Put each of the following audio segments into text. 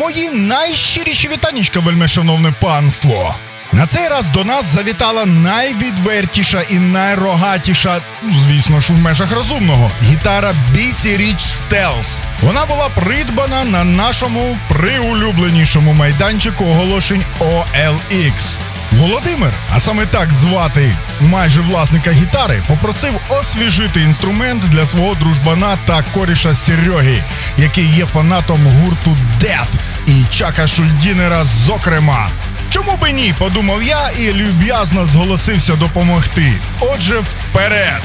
мої найщиріші вітанічка, вельмишановне панство. На цей раз до нас завітала найвідвертіша і найрогатіша, звісно ж, в межах розумного, гітара BC Rich Stealth. Вона була придбана на нашому приулюбленішому майданчику оголошень OLX. Володимир, а саме так звати майже власника гітари, попросив освіжити інструмент для свого дружбана та коріша Серьоги, який є фанатом гурту Death і Чака Шульдінера, зокрема. Чому би ні? подумав я і люб'язно зголосився допомогти. Отже, вперед!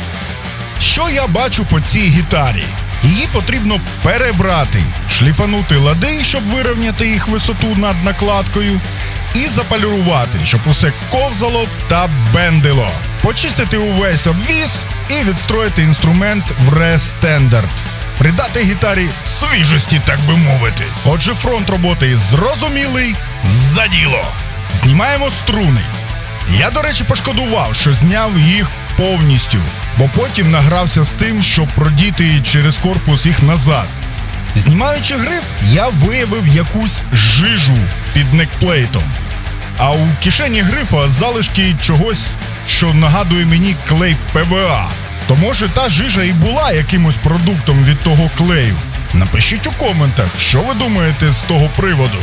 Що я бачу по цій гітарі? Її потрібно перебрати, шліфанути лади, щоб вирівняти їх висоту над накладкою, і запалюрувати, щоб усе ковзало та бендило. Почистити увесь обвіз і відстроїти інструмент в рестандард. Придати гітарі свіжості, так би мовити. Отже, фронт роботи зрозумілий за діло. Знімаємо струни. Я, до речі, пошкодував, що зняв їх повністю, бо потім награвся з тим, щоб продіти через корпус їх назад. Знімаючи гриф, я виявив якусь жижу під некплейтом. А у кишені грифа залишки чогось, що нагадує мені клей ПВА. То може та жижа і була якимось продуктом від того клею. Напишіть у коментах, що ви думаєте з того приводу.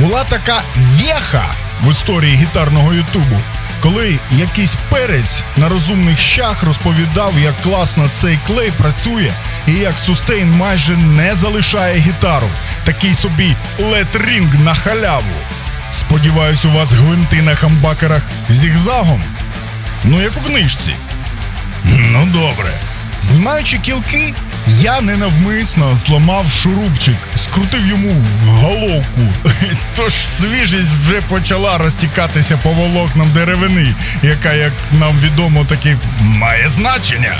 Була така вєха в історії гітарного Ютубу, коли якийсь перець на розумних щах розповідав, як класно цей клей працює і як сустейн майже не залишає гітару. Такий собі летрінг на халяву. Сподіваюсь, у вас гвинти на хамбакерах зігзагом. Ну, як у книжці. Ну, добре. Знімаючи кілки, я ненавмисно зламав шурупчик, скрутив йому головку. Тож свіжість вже почала розтікатися по волокнам деревини, яка, як нам відомо, таки має значення.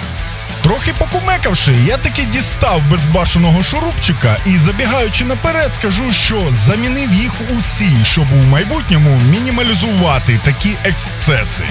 Трохи покумекавши, я таки дістав безбашеного шурупчика і, забігаючи наперед, скажу, що замінив їх усі, щоб у майбутньому мінімалізувати такі ексцеси.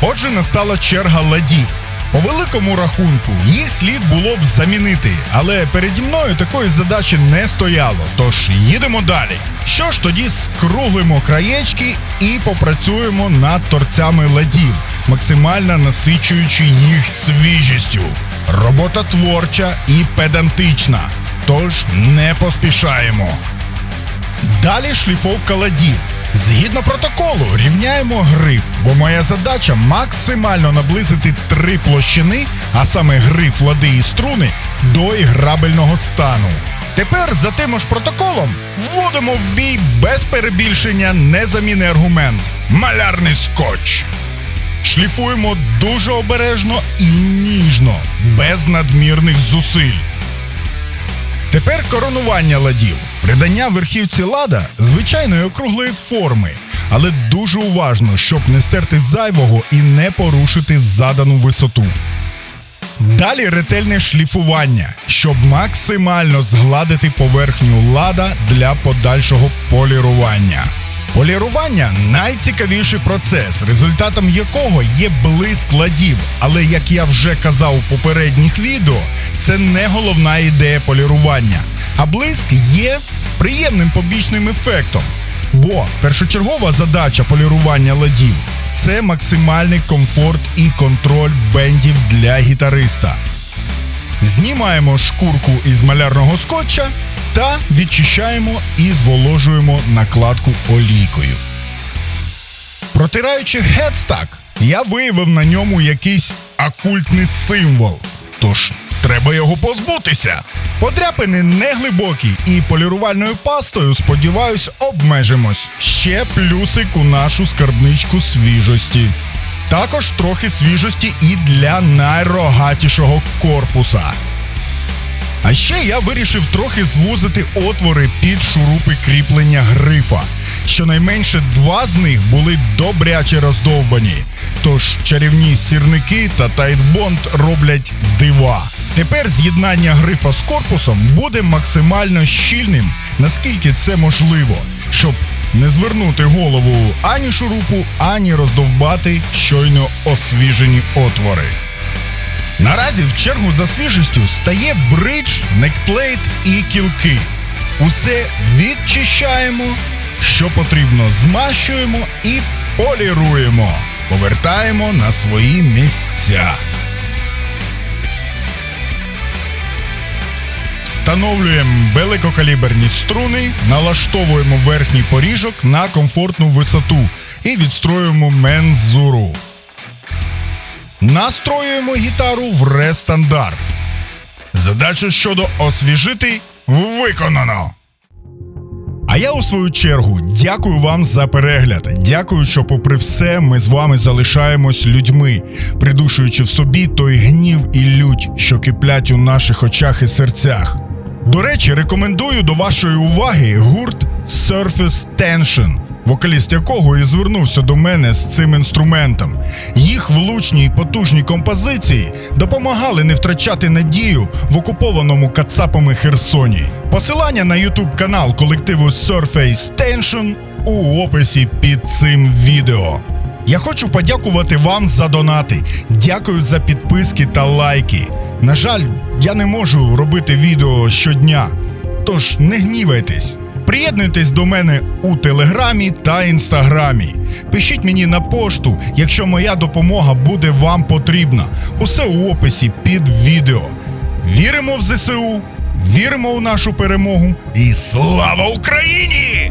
Отже, настала черга ладів. По великому рахунку їх слід було б замінити, але переді мною такої задачі не стояло. Тож їдемо далі. Що ж тоді скруглимо краєчки і попрацюємо над торцями ладів, максимально насичуючи їх свіжістю. Робота творча і педантична. Тож не поспішаємо. Далі шліфовка ладів. Згідно протоколу, рівняємо гриф, бо моя задача максимально наблизити три площини, а саме гриф, лади і струни, до іграбельного стану. Тепер за тим ж протоколом вводимо в бій без перебільшення незамінний аргумент малярний скотч. Шліфуємо дуже обережно і ніжно, без надмірних зусиль. Тепер коронування ладів. Придання верхівці лада звичайної округлої форми, але дуже уважно, щоб не стерти зайвого і не порушити задану висоту. Далі ретельне шліфування, щоб максимально згладити поверхню лада для подальшого полірування. Полірування найцікавіший процес, результатом якого є блиск ладів. Але як я вже казав у попередніх відео, це не головна ідея полірування. А блиск є приємним побічним ефектом. Бо першочергова задача полірування ладів це максимальний комфорт і контроль бендів для гітариста. Знімаємо шкурку із малярного скотча та відчищаємо і зволожуємо накладку олійкою. Протираючи гетстак, я виявив на ньому якийсь окультний символ. Тож треба його позбутися. Подряпини не глибокі і полірувальною пастою, сподіваюсь, обмежимось. Ще плюсик у нашу скарбничку свіжості. Також трохи свіжості і для найрогатішого корпуса. А ще я вирішив трохи звузити отвори під шурупи кріплення грифа. Щонайменше два з них були добряче роздовбані. Тож чарівні сірники та тайтбонд роблять дива. Тепер з'єднання грифа з корпусом буде максимально щільним, наскільки це можливо, щоб не звернути голову ані шурупу, ані роздовбати щойно освіжені отвори. Наразі в чергу за свіжістю стає бридж, некплейт і кілки. Усе відчищаємо, що потрібно, змащуємо і поліруємо. Повертаємо на свої місця. Встановлюємо великокаліберні струни, налаштовуємо верхній поріжок на комфортну висоту і відстроюємо мензуру. Настроюємо гітару в ре-стандарт. Задача щодо освіжити виконано. А я у свою чергу дякую вам за перегляд. Дякую, що, попри все, ми з вами залишаємось людьми, придушуючи в собі той гнів і лють, що киплять у наших очах і серцях. До речі, рекомендую до вашої уваги гурт Surface Tension, вокаліст якого і звернувся до мене з цим інструментом. Їх влучні й потужні композиції допомагали не втрачати надію в окупованому кацапами Херсоні. Посилання на YouTube канал колективу Surface Tension у описі під цим відео. Я хочу подякувати вам за донати. Дякую за підписки та лайки. На жаль, я не можу робити відео щодня, тож не гнівайтесь. Приєднуйтесь до мене у телеграмі та інстаграмі. Пишіть мені на пошту, якщо моя допомога буде вам потрібна. Усе у описі під відео. Віримо в ЗСУ, віримо у нашу перемогу і слава Україні!